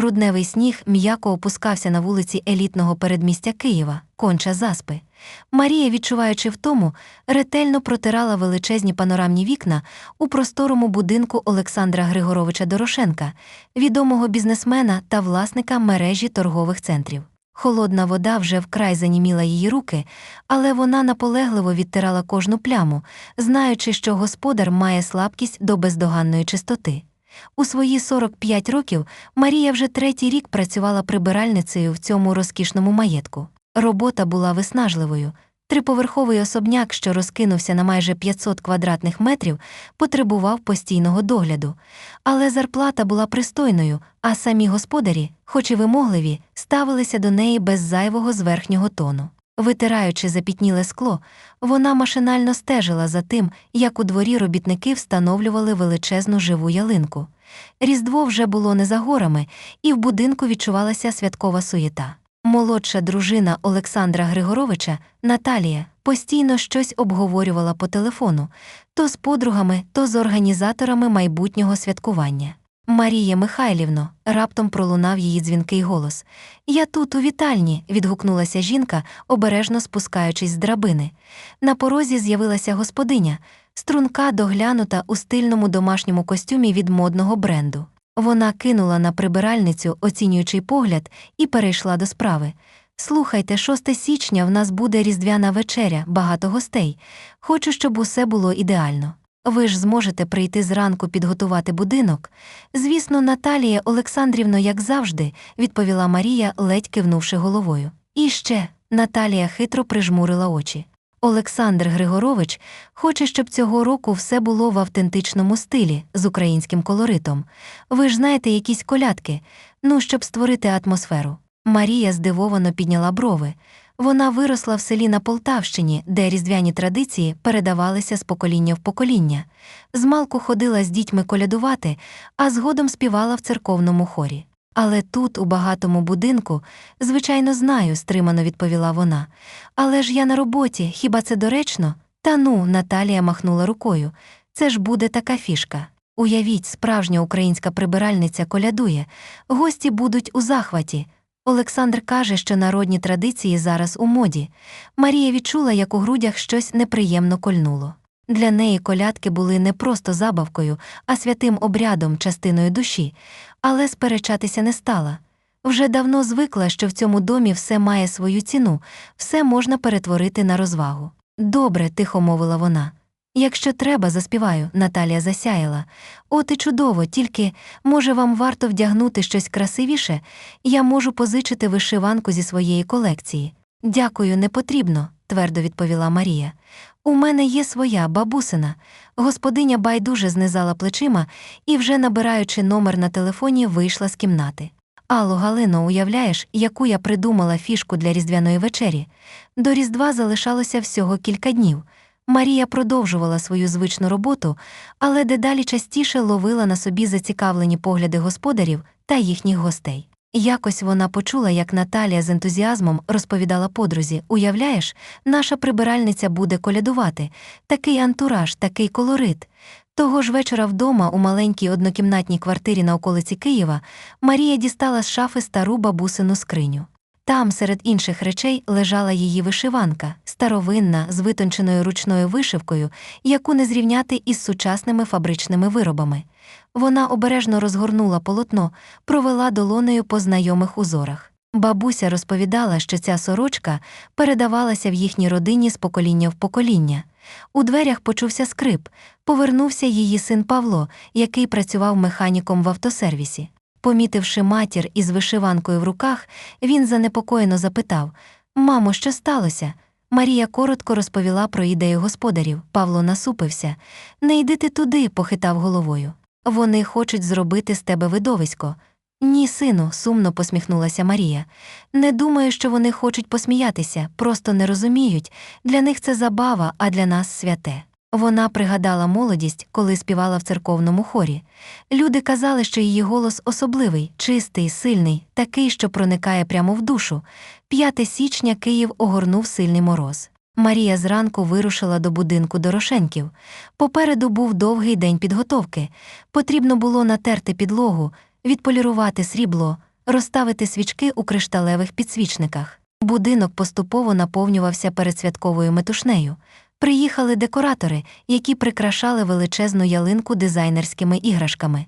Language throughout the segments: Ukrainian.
Грудневий сніг м'яко опускався на вулиці елітного передмістя Києва, конча заспи. Марія, відчуваючи втому, ретельно протирала величезні панорамні вікна у просторому будинку Олександра Григоровича Дорошенка, відомого бізнесмена та власника мережі торгових центрів. Холодна вода вже вкрай заніміла її руки, але вона наполегливо відтирала кожну пляму, знаючи, що господар має слабкість до бездоганної чистоти. У свої 45 років Марія вже третій рік працювала прибиральницею в цьому розкішному маєтку. Робота була виснажливою. Триповерховий особняк, що розкинувся на майже 500 квадратних метрів, потребував постійного догляду. Але зарплата була пристойною, а самі господарі, хоч і вимогливі, ставилися до неї без зайвого зверхнього тону. Витираючи запітніле скло, вона машинально стежила за тим, як у дворі робітники встановлювали величезну живу ялинку. Різдво вже було не за горами, і в будинку відчувалася святкова суєта. Молодша дружина Олександра Григоровича, Наталія, постійно щось обговорювала по телефону то з подругами, то з організаторами майбутнього святкування. Марія Михайлівно, раптом пролунав її дзвінкий голос. Я тут, у вітальні, відгукнулася жінка, обережно спускаючись з драбини. На порозі з'явилася господиня, струнка доглянута у стильному домашньому костюмі від модного бренду. Вона кинула на прибиральницю оцінюючий погляд і перейшла до справи. Слухайте, 6 січня в нас буде різдвяна вечеря, багато гостей. Хочу, щоб усе було ідеально. Ви ж зможете прийти зранку підготувати будинок. Звісно, Наталія Олександрівно, як завжди, відповіла Марія, ледь кивнувши головою. І ще Наталія хитро прижмурила очі. Олександр Григорович хоче, щоб цього року все було в автентичному стилі з українським колоритом. Ви ж знаєте якісь колядки, ну, щоб створити атмосферу. Марія здивовано підняла брови. Вона виросла в селі на Полтавщині, де різдвяні традиції передавалися з покоління в покоління. Змалку ходила з дітьми колядувати, а згодом співала в церковному хорі. Але тут, у багатому будинку, звичайно, знаю, стримано відповіла вона. Але ж я на роботі, хіба це доречно? Та ну, Наталія махнула рукою. Це ж буде така фішка. Уявіть, справжня українська прибиральниця колядує, гості будуть у захваті. Олександр каже, що народні традиції зараз у моді. Марія відчула, як у грудях щось неприємно кольнуло. Для неї колядки були не просто забавкою, а святим обрядом, частиною душі, але сперечатися не стала. Вже давно звикла, що в цьому домі все має свою ціну, все можна перетворити на розвагу. Добре, тихо мовила вона. Якщо треба, заспіваю, Наталія засяяла. От і чудово, тільки, може, вам варто вдягнути щось красивіше, я можу позичити вишиванку зі своєї колекції. Дякую, не потрібно, твердо відповіла Марія. У мене є своя бабусина. Господиня байдуже знизала плечима і, вже набираючи номер на телефоні, вийшла з кімнати. Алло, Галино, уявляєш, яку я придумала фішку для різдвяної вечері? До Різдва залишалося всього кілька днів. Марія продовжувала свою звичну роботу, але дедалі частіше ловила на собі зацікавлені погляди господарів та їхніх гостей. Якось вона почула, як Наталія з ентузіазмом розповідала подрузі: Уявляєш, наша прибиральниця буде колядувати, такий антураж, такий колорит. Того ж вечора вдома, у маленькій однокімнатній квартирі на околиці Києва, Марія дістала з шафи стару бабусину скриню. Там, серед інших речей, лежала її вишиванка, старовинна, з витонченою ручною вишивкою, яку не зрівняти із сучасними фабричними виробами. Вона обережно розгорнула полотно, провела долонею по знайомих узорах. Бабуся розповідала, що ця сорочка передавалася в їхній родині з покоління в покоління. У дверях почувся скрип, повернувся її син Павло, який працював механіком в автосервісі. Помітивши матір із вишиванкою в руках, він занепокоєно запитав Мамо, що сталося? Марія коротко розповіла про ідею господарів. Павло насупився. Не йди ти туди, похитав головою. Вони хочуть зробити з тебе видовисько. Ні, сину, сумно посміхнулася Марія. Не думаю, що вони хочуть посміятися, просто не розуміють. Для них це забава, а для нас святе. Вона пригадала молодість, коли співала в церковному хорі. Люди казали, що її голос особливий, чистий, сильний, такий, що проникає прямо в душу. 5 січня Київ огорнув сильний мороз. Марія зранку вирушила до будинку Дорошенків. Попереду був довгий день підготовки. Потрібно було натерти підлогу, відполірувати срібло, розставити свічки у кришталевих підсвічниках. Будинок поступово наповнювався передсвятковою метушнею. Приїхали декоратори, які прикрашали величезну ялинку дизайнерськими іграшками.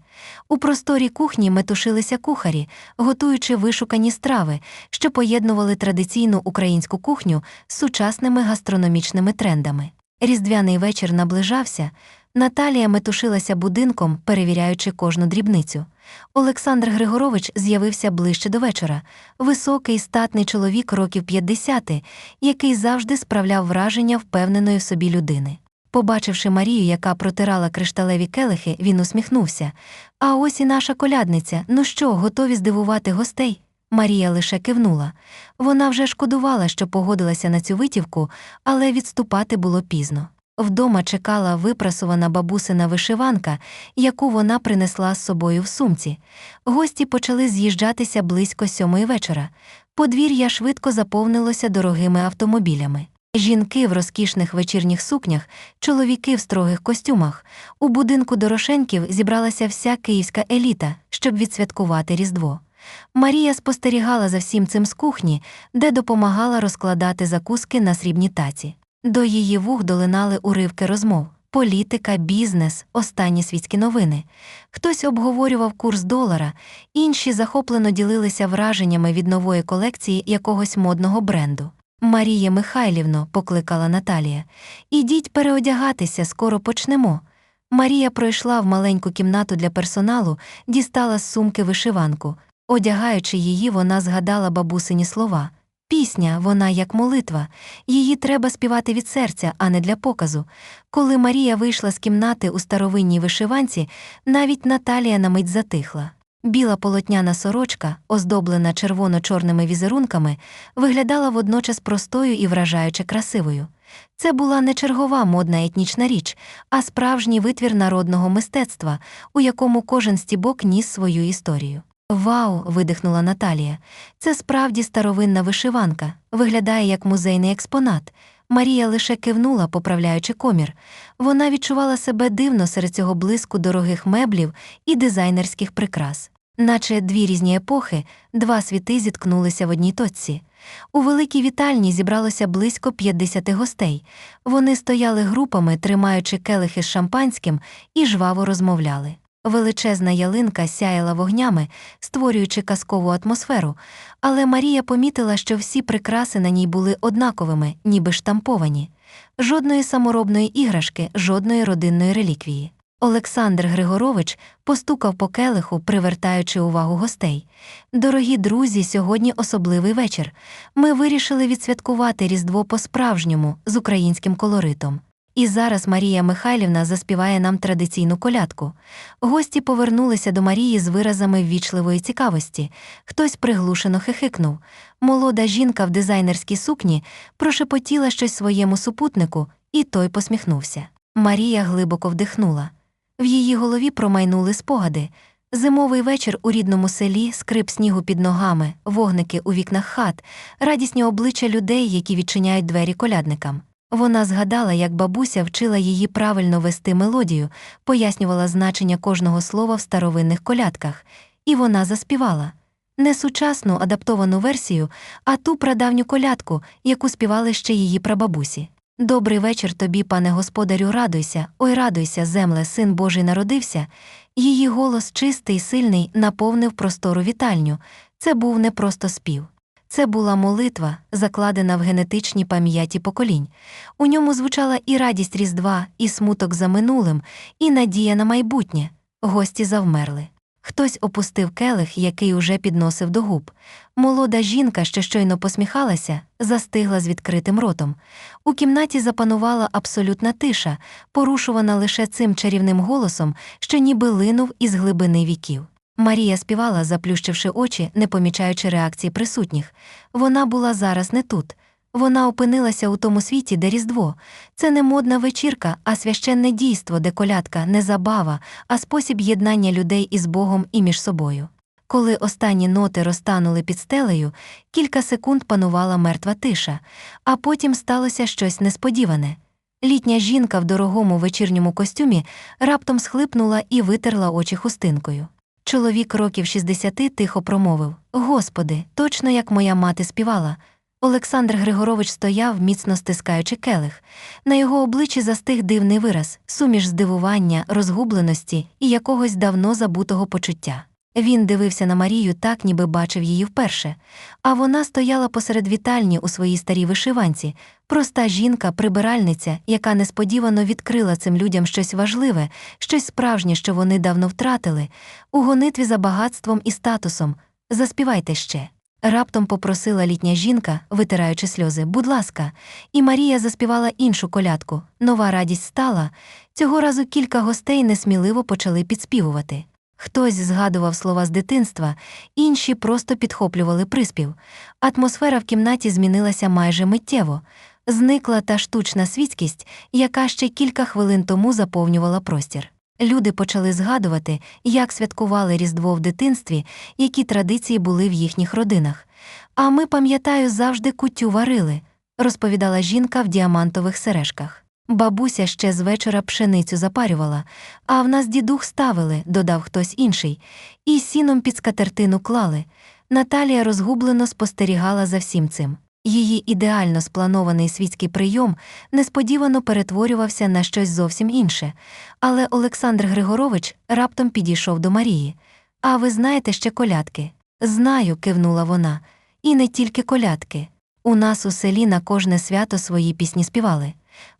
У просторі кухні метушилися кухарі, готуючи вишукані страви, що поєднували традиційну українську кухню з сучасними гастрономічними трендами. Різдвяний вечір наближався. Наталія метушилася будинком, перевіряючи кожну дрібницю. Олександр Григорович з'явився ближче до вечора. Високий, статний чоловік років 50, який завжди справляв враження впевненої в собі людини. Побачивши Марію, яка протирала кришталеві келихи, він усміхнувся. А ось і наша колядниця. Ну що, готові здивувати гостей? Марія лише кивнула. Вона вже шкодувала, що погодилася на цю витівку, але відступати було пізно. Вдома чекала випрасувана бабусина вишиванка, яку вона принесла з собою в сумці. Гості почали з'їжджатися близько сьомої вечора. Подвір'я швидко заповнилося дорогими автомобілями. Жінки в розкішних вечірніх сукнях, чоловіки в строгих костюмах. У будинку Дорошенків зібралася вся київська еліта, щоб відсвяткувати Різдво. Марія спостерігала за всім цим з кухні, де допомагала розкладати закуски на срібні таці. До її вух долинали уривки розмов. Політика, бізнес, останні світські новини. Хтось обговорював курс долара, інші захоплено ділилися враженнями від нової колекції якогось модного бренду. Марія Михайлівно, покликала Наталія, ідіть переодягатися, скоро почнемо. Марія пройшла в маленьку кімнату для персоналу, дістала з сумки вишиванку. Одягаючи її, вона згадала бабусині слова. Пісня, вона як молитва, її треба співати від серця, а не для показу. Коли Марія вийшла з кімнати у старовинній вишиванці, навіть Наталія на мить затихла. Біла полотняна сорочка, оздоблена червоно-чорними візерунками, виглядала водночас простою і вражаюче красивою. Це була не чергова модна етнічна річ, а справжній витвір народного мистецтва, у якому кожен стібок ніс свою історію. Вау. видихнула Наталія. Це справді старовинна вишиванка, виглядає як музейний експонат. Марія лише кивнула, поправляючи комір. Вона відчувала себе дивно серед цього блиску дорогих меблів і дизайнерських прикрас. Наче дві різні епохи, два світи зіткнулися в одній точці. У великій вітальні зібралося близько 50 гостей. Вони стояли групами, тримаючи келихи з шампанським, і жваво розмовляли. Величезна ялинка сяяла вогнями, створюючи казкову атмосферу, але Марія помітила, що всі прикраси на ній були однаковими, ніби штамповані. Жодної саморобної іграшки, жодної родинної реліквії. Олександр Григорович постукав по келиху, привертаючи увагу гостей. Дорогі друзі, сьогодні особливий вечір. Ми вирішили відсвяткувати Різдво по-справжньому з українським колоритом. І зараз Марія Михайлівна заспіває нам традиційну колядку. Гості повернулися до Марії з виразами ввічливої цікавості. Хтось приглушено хихикнув. Молода жінка в дизайнерській сукні прошепотіла щось своєму супутнику, і той посміхнувся. Марія глибоко вдихнула. В її голові промайнули спогади. Зимовий вечір у рідному селі, скрип снігу під ногами, вогники у вікнах хат, радісні обличчя людей, які відчиняють двері колядникам. Вона згадала, як бабуся вчила її правильно вести мелодію, пояснювала значення кожного слова в старовинних колядках, і вона заспівала не сучасну адаптовану версію, а ту прадавню колядку, яку співали ще її прабабусі. Добрий вечір тобі, пане господарю, радуйся, ой, радуйся, земле, син Божий народився. Її голос чистий, сильний, наповнив простору вітальню. Це був не просто спів. Це була молитва, закладена в генетичній пам'яті поколінь. У ньому звучала і радість Різдва, і смуток за минулим, і надія на майбутнє. Гості завмерли. Хтось опустив келих, який уже підносив до губ. Молода жінка, що щойно посміхалася, застигла з відкритим ротом. У кімнаті запанувала абсолютна тиша, порушувана лише цим чарівним голосом, що ніби линув із глибини віків. Марія співала, заплющивши очі, не помічаючи реакції присутніх. Вона була зараз не тут. Вона опинилася у тому світі, де Різдво. Це не модна вечірка, а священне дійство, де колядка не забава, а спосіб єднання людей із Богом і між собою. Коли останні ноти розтанули під стелею, кілька секунд панувала мертва тиша, а потім сталося щось несподіване. Літня жінка в дорогому вечірньому костюмі раптом схлипнула і витерла очі хустинкою. Чоловік років 60 тихо промовив Господи, точно як моя мати співала. Олександр Григорович стояв, міцно стискаючи келих. На його обличчі застиг дивний вираз, суміш здивування, розгубленості і якогось давно забутого почуття. Він дивився на Марію так, ніби бачив її вперше, а вона стояла посеред вітальні у своїй старій вишиванці, проста жінка, прибиральниця, яка несподівано відкрила цим людям щось важливе, щось справжнє, що вони давно втратили, у гонитві за багатством і статусом. Заспівайте ще. Раптом попросила літня жінка, витираючи сльози, будь ласка, і Марія заспівала іншу колядку. Нова радість стала. Цього разу кілька гостей несміливо почали підспівувати. Хтось згадував слова з дитинства, інші просто підхоплювали приспів. Атмосфера в кімнаті змінилася майже миттєво. Зникла та штучна світськість, яка ще кілька хвилин тому заповнювала простір. Люди почали згадувати, як святкували Різдво в дитинстві, які традиції були в їхніх родинах. А ми, пам'ятаю, завжди кутю варили, розповідала жінка в діамантових сережках. Бабуся ще з вечора пшеницю запарювала, а в нас дідух ставили, додав хтось інший, і сіном під скатертину клали. Наталія розгублено спостерігала за всім цим. Її ідеально спланований світський прийом несподівано перетворювався на щось зовсім інше. Але Олександр Григорович раптом підійшов до Марії. А ви знаєте ще колядки? Знаю, кивнула вона. І не тільки колядки. У нас у селі на кожне свято свої пісні співали.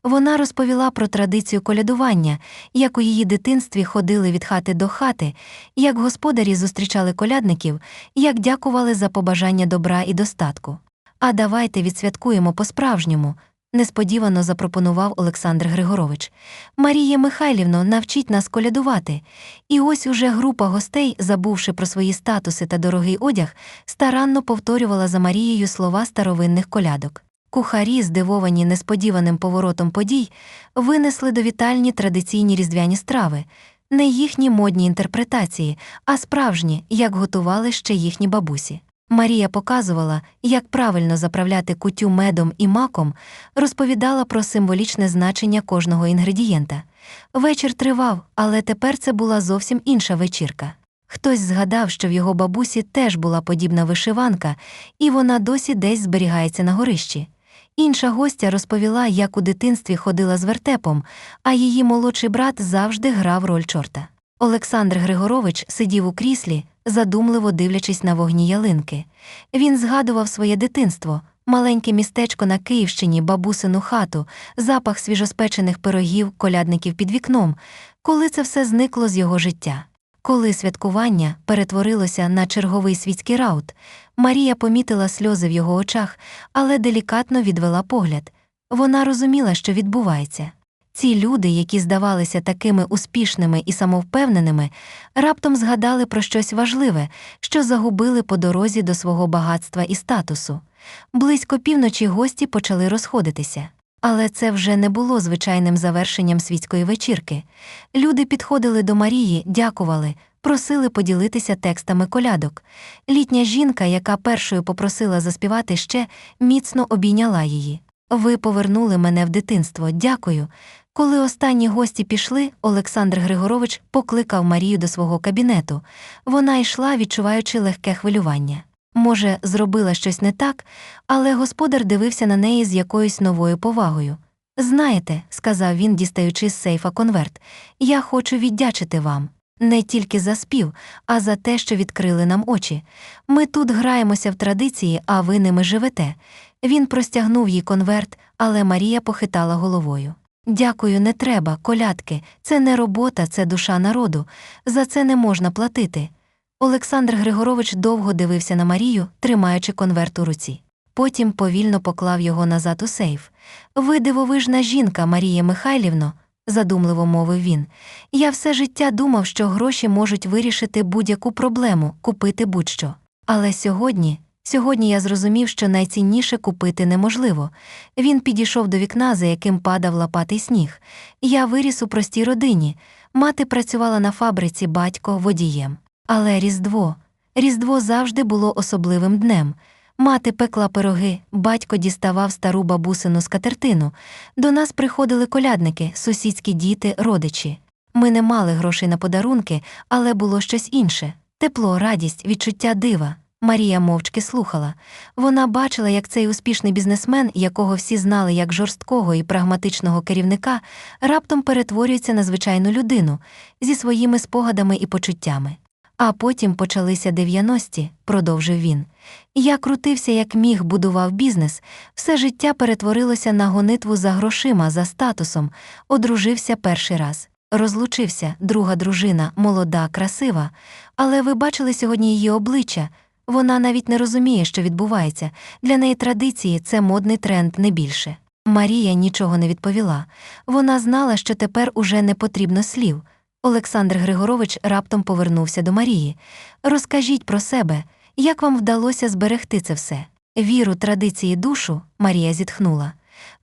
Вона розповіла про традицію колядування, як у її дитинстві ходили від хати до хати, як господарі зустрічали колядників, як дякували за побажання добра і достатку. А давайте відсвяткуємо по-справжньому, несподівано запропонував Олександр Григорович. Марія Михайлівно, навчіть нас колядувати. І ось уже група гостей, забувши про свої статуси та дорогий одяг, старанно повторювала за Марією слова старовинних колядок. Кухарі, здивовані несподіваним поворотом подій, винесли до вітальні традиційні різдвяні страви, не їхні модні інтерпретації, а справжні, як готували ще їхні бабусі. Марія показувала, як правильно заправляти кутю медом і маком, розповідала про символічне значення кожного інгредієнта. Вечір тривав, але тепер це була зовсім інша вечірка. Хтось згадав, що в його бабусі теж була подібна вишиванка, і вона досі десь зберігається на горищі. Інша гостя розповіла, як у дитинстві ходила з вертепом, а її молодший брат завжди грав роль чорта. Олександр Григорович сидів у кріслі, задумливо дивлячись на вогні ялинки. Він згадував своє дитинство, маленьке містечко на Київщині, бабусину хату, запах свіжоспечених пирогів, колядників під вікном, коли це все зникло з його життя. Коли святкування перетворилося на черговий світський раут, Марія помітила сльози в його очах, але делікатно відвела погляд. Вона розуміла, що відбувається. Ці люди, які здавалися такими успішними і самовпевненими, раптом згадали про щось важливе, що загубили по дорозі до свого багатства і статусу. Близько півночі гості почали розходитися. Але це вже не було звичайним завершенням світської вечірки. Люди підходили до Марії, дякували, просили поділитися текстами колядок. Літня жінка, яка першою попросила заспівати ще, міцно обійняла її. Ви повернули мене в дитинство, дякую. Коли останні гості пішли, Олександр Григорович покликав Марію до свого кабінету. Вона йшла, відчуваючи легке хвилювання. Може, зробила щось не так, але господар дивився на неї з якоюсь новою повагою. Знаєте, сказав він, дістаючи з сейфа конверт, я хочу віддячити вам. Не тільки за спів, а за те, що відкрили нам очі. Ми тут граємося в традиції, а ви ними живете. Він простягнув їй конверт, але Марія похитала головою. Дякую, не треба, колядки, це не робота, це душа народу. За це не можна платити. Олександр Григорович довго дивився на Марію, тримаючи конверт у руці. Потім повільно поклав його назад у сейф. Ви дивовижна жінка, Марія Михайлівно, задумливо мовив він. Я все життя думав, що гроші можуть вирішити будь-яку проблему, купити будь-що. Але сьогодні, сьогодні я зрозумів, що найцінніше купити неможливо. Він підійшов до вікна, за яким падав лопатий сніг. Я виріс у простій родині. Мати працювала на фабриці, батько водієм. Але Різдво, Різдво завжди було особливим днем. Мати пекла пироги, батько діставав стару бабусину скатертину. До нас приходили колядники, сусідські діти, родичі. Ми не мали грошей на подарунки, але було щось інше тепло, радість, відчуття дива. Марія мовчки слухала. Вона бачила, як цей успішний бізнесмен, якого всі знали як жорсткого і прагматичного керівника, раптом перетворюється на звичайну людину зі своїми спогадами і почуттями. А потім почалися 90-ті, продовжив він. Я крутився, як міг, будував бізнес, все життя перетворилося на гонитву за грошима, за статусом, одружився перший раз. Розлучився, друга дружина, молода, красива, але ви бачили сьогодні її обличчя. Вона навіть не розуміє, що відбувається. Для неї традиції це модний тренд не більше. Марія нічого не відповіла. Вона знала, що тепер уже не потрібно слів. Олександр Григорович раптом повернувся до Марії. Розкажіть про себе, як вам вдалося зберегти це все? Віру, традиції, душу, Марія зітхнула.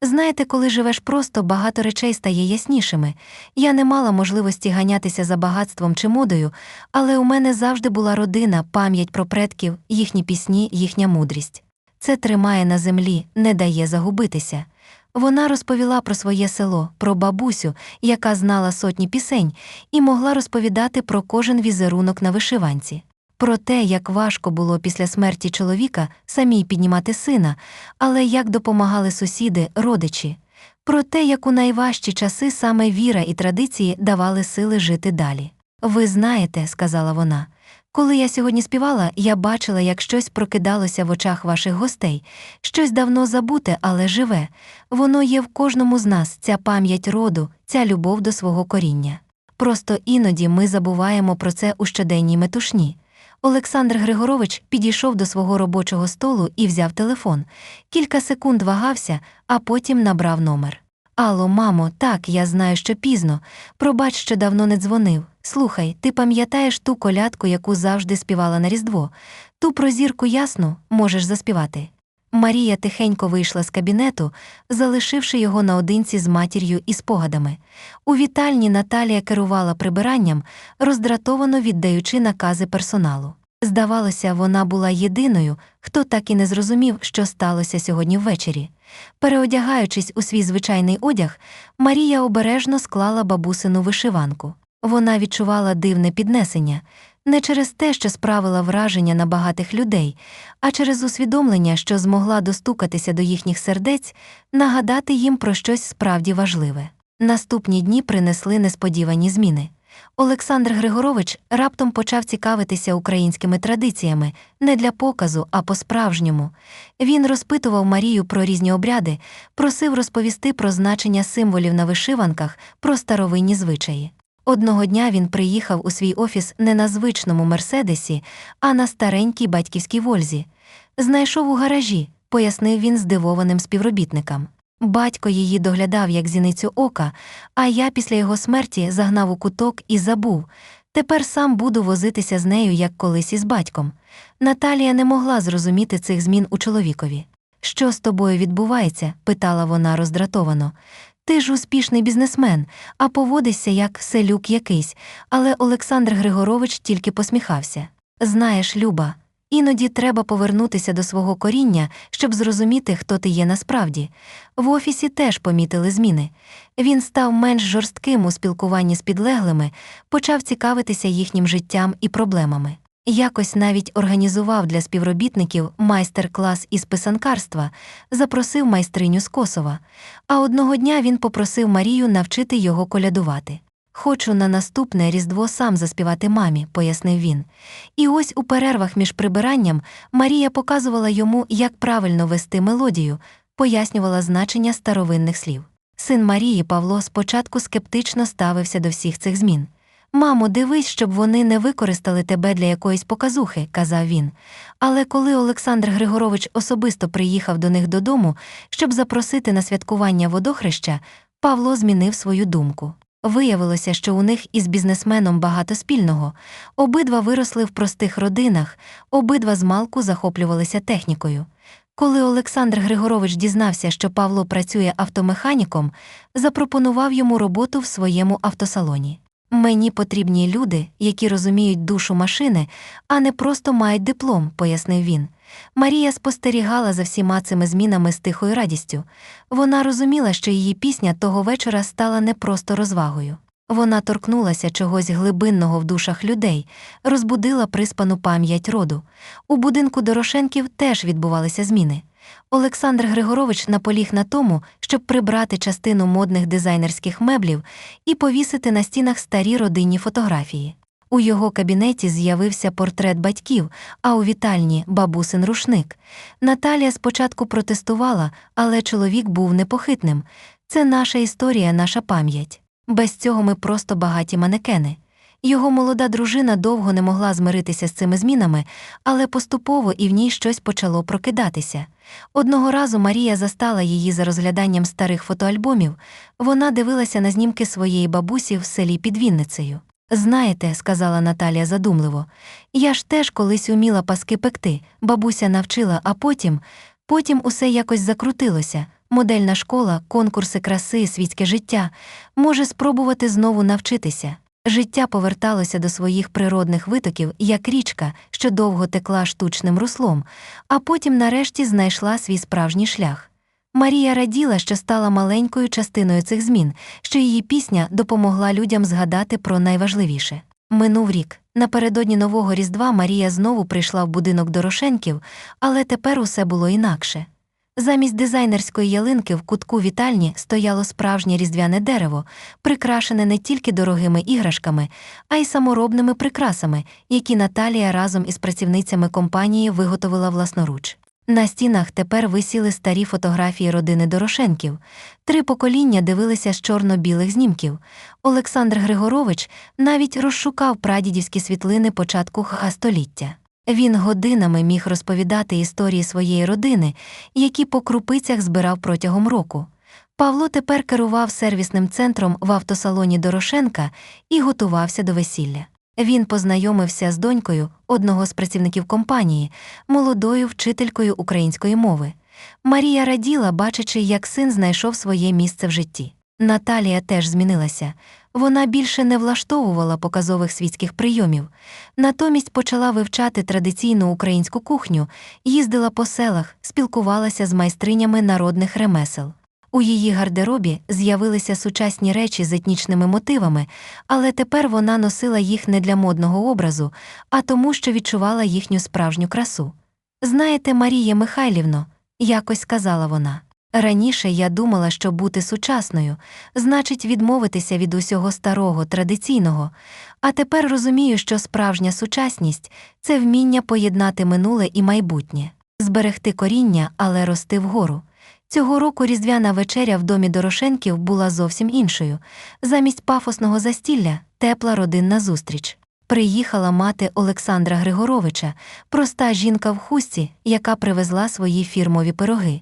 Знаєте, коли живеш просто, багато речей стає яснішими. Я не мала можливості ганятися за багатством чи модою, але у мене завжди була родина, пам'ять про предків, їхні пісні, їхня мудрість. Це тримає на землі, не дає загубитися. Вона розповіла про своє село, про бабусю, яка знала сотні пісень, і могла розповідати про кожен візерунок на вишиванці. Про те, як важко було після смерті чоловіка самій піднімати сина, але як допомагали сусіди, родичі. Про те, як у найважчі часи саме віра і традиції давали сили жити далі. Ви знаєте, сказала вона, коли я сьогодні співала, я бачила, як щось прокидалося в очах ваших гостей, щось давно забуте, але живе. Воно є в кожному з нас, ця пам'ять роду, ця любов до свого коріння. Просто іноді ми забуваємо про це у щоденній метушні. Олександр Григорович підійшов до свого робочого столу і взяв телефон. Кілька секунд вагався, а потім набрав номер. Алло, мамо, так, я знаю, що пізно. Пробач, що давно не дзвонив. Слухай, ти пам'ятаєш ту колядку, яку завжди співала на Різдво? Ту про зірку ясну можеш заспівати. Марія тихенько вийшла з кабінету, залишивши його наодинці з матір'ю і спогадами. У вітальні Наталія керувала прибиранням, роздратовано віддаючи накази персоналу. Здавалося, вона була єдиною, хто так і не зрозумів, що сталося сьогодні ввечері. Переодягаючись у свій звичайний одяг, Марія обережно склала бабусину вишиванку. Вона відчувала дивне піднесення не через те, що справила враження на багатих людей, а через усвідомлення, що змогла достукатися до їхніх сердець, нагадати їм про щось справді важливе. Наступні дні принесли несподівані зміни. Олександр Григорович раптом почав цікавитися українськими традиціями не для показу, а по-справжньому. Він розпитував Марію про різні обряди, просив розповісти про значення символів на вишиванках, про старовинні звичаї. Одного дня він приїхав у свій офіс не на звичному мерседесі, а на старенькій батьківській вользі. Знайшов у гаражі, пояснив він здивованим співробітникам. Батько її доглядав як зіницю ока, а я після його смерті загнав у куток і забув. Тепер сам буду возитися з нею, як колись із батьком. Наталія не могла зрозуміти цих змін у чоловікові. Що з тобою відбувається? питала вона роздратовано. Ти ж успішний бізнесмен, а поводишся як селюк якийсь, але Олександр Григорович тільки посміхався. Знаєш, Люба, іноді треба повернутися до свого коріння, щоб зрозуміти, хто ти є насправді. В офісі теж помітили зміни. Він став менш жорстким у спілкуванні з підлеглими, почав цікавитися їхнім життям і проблемами. Якось навіть організував для співробітників майстер-клас із писанкарства, запросив майстриню з Косова. А одного дня він попросив Марію навчити його колядувати. Хочу на наступне Різдво сам заспівати мамі, пояснив він. І ось у перервах між прибиранням Марія показувала йому, як правильно вести мелодію, пояснювала значення старовинних слів. Син Марії Павло спочатку скептично ставився до всіх цих змін. Мамо, дивись, щоб вони не використали тебе для якоїсь показухи, казав він. Але коли Олександр Григорович особисто приїхав до них додому, щоб запросити на святкування водохреща, Павло змінив свою думку. Виявилося, що у них із бізнесменом багато спільного. Обидва виросли в простих родинах, обидва змалку захоплювалися технікою. Коли Олександр Григорович дізнався, що Павло працює автомеханіком, запропонував йому роботу в своєму автосалоні. Мені потрібні люди, які розуміють душу машини, а не просто мають диплом, пояснив він. Марія спостерігала за всіма цими змінами з тихою радістю. Вона розуміла, що її пісня того вечора стала не просто розвагою. Вона торкнулася чогось глибинного в душах людей, розбудила приспану пам'ять роду. У будинку Дорошенків теж відбувалися зміни. Олександр Григорович наполіг на тому, щоб прибрати частину модних дизайнерських меблів і повісити на стінах старі родинні фотографії. У його кабінеті з'явився портрет батьків, а у вітальні бабусин рушник. Наталія спочатку протестувала, але чоловік був непохитним. Це наша історія, наша пам'ять. Без цього ми просто багаті манекени. Його молода дружина довго не могла змиритися з цими змінами, але поступово і в ній щось почало прокидатися. Одного разу Марія застала її за розгляданням старих фотоальбомів. Вона дивилася на знімки своєї бабусі в селі під Вінницею. Знаєте, сказала Наталія задумливо, я ж теж колись уміла паски пекти, бабуся навчила, а потім, потім усе якось закрутилося. Модельна школа, конкурси краси, світське життя. Може спробувати знову навчитися. Життя поверталося до своїх природних витоків, як річка, що довго текла штучним руслом, а потім нарешті знайшла свій справжній шлях. Марія раділа, що стала маленькою частиною цих змін, що її пісня допомогла людям згадати про найважливіше. Минув рік. Напередодні нового Різдва Марія знову прийшла в будинок Дорошенків, але тепер усе було інакше. Замість дизайнерської ялинки в кутку вітальні стояло справжнє різдвяне дерево, прикрашене не тільки дорогими іграшками, а й саморобними прикрасами, які Наталія разом із працівницями компанії виготовила власноруч. На стінах тепер висіли старі фотографії родини Дорошенків. Три покоління дивилися з чорно-білих знімків. Олександр Григорович навіть розшукав прадідівські світлини початку ха століття. Він годинами міг розповідати історії своєї родини, які по крупицях збирав протягом року. Павло тепер керував сервісним центром в автосалоні Дорошенка і готувався до весілля. Він познайомився з донькою одного з працівників компанії, молодою вчителькою української мови. Марія раділа, бачачи, як син знайшов своє місце в житті. Наталія теж змінилася. Вона більше не влаштовувала показових світських прийомів, натомість почала вивчати традиційну українську кухню, їздила по селах, спілкувалася з майстринями народних ремесел. У її гардеробі з'явилися сучасні речі з етнічними мотивами, але тепер вона носила їх не для модного образу, а тому, що відчувала їхню справжню красу. Знаєте, Марія Михайлівно, якось сказала вона. Раніше я думала, що бути сучасною значить відмовитися від усього старого, традиційного, а тепер розумію, що справжня сучасність це вміння поєднати минуле і майбутнє, зберегти коріння, але рости вгору. Цього року різдвяна вечеря в домі Дорошенків була зовсім іншою. Замість пафосного застілля тепла родинна зустріч. Приїхала мати Олександра Григоровича, проста жінка в хустці, яка привезла свої фірмові пироги.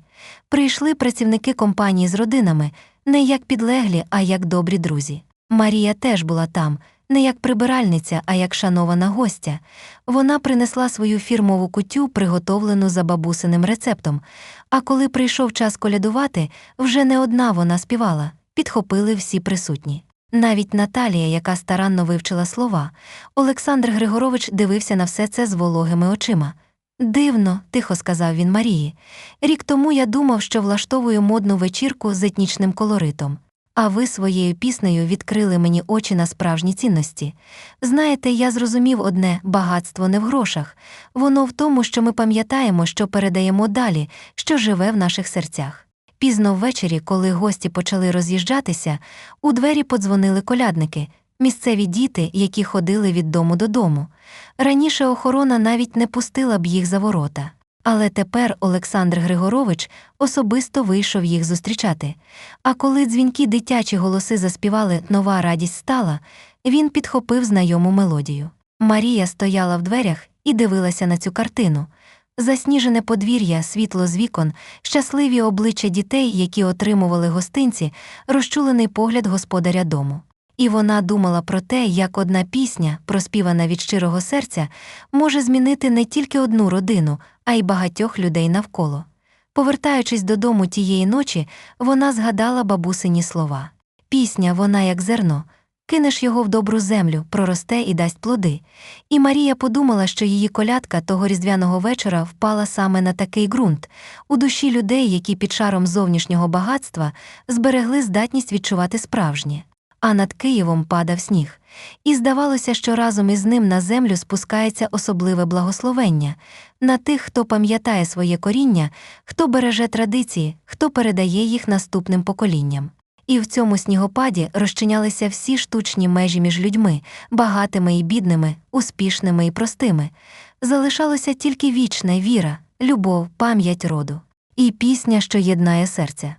Прийшли працівники компанії з родинами, не як підлеглі, а як добрі друзі. Марія теж була там, не як прибиральниця, а як шанована гостя. Вона принесла свою фірмову кутю, приготовлену за бабусиним рецептом. А коли прийшов час колядувати, вже не одна вона співала, підхопили всі присутні. Навіть Наталія, яка старанно вивчила слова, Олександр Григорович дивився на все це з вологими очима. Дивно, тихо сказав він Марії. Рік тому я думав, що влаштовую модну вечірку з етнічним колоритом. А ви своєю піснею відкрили мені очі на справжні цінності. Знаєте, я зрозумів одне багатство не в грошах, воно в тому, що ми пам'ятаємо, що передаємо далі, що живе в наших серцях. Пізно ввечері, коли гості почали роз'їжджатися, у двері подзвонили колядники, місцеві діти, які ходили від дому додому. Раніше охорона навіть не пустила б їх за ворота. Але тепер Олександр Григорович особисто вийшов їх зустрічати. А коли дзвінки дитячі голоси заспівали Нова радість стала, він підхопив знайому мелодію. Марія стояла в дверях і дивилася на цю картину. Засніжене подвір'я, світло з вікон, щасливі обличчя дітей, які отримували гостинці, розчулений погляд господаря дому. І вона думала про те, як одна пісня, проспівана від щирого серця, може змінити не тільки одну родину, а й багатьох людей навколо. Повертаючись додому тієї ночі, вона згадала бабусині слова. Пісня, вона як зерно, кинеш його в добру землю, проросте і дасть плоди. І Марія подумала, що її колядка того різдвяного вечора впала саме на такий ґрунт, у душі людей, які під шаром зовнішнього багатства зберегли здатність відчувати справжнє. А над Києвом падав сніг. І здавалося, що разом із ним на землю спускається особливе благословення на тих, хто пам'ятає своє коріння, хто береже традиції, хто передає їх наступним поколінням. І в цьому снігопаді розчинялися всі штучні межі між людьми, багатими і бідними, успішними і простими. Залишалося тільки вічна віра, любов, пам'ять роду і пісня, що єднає серця.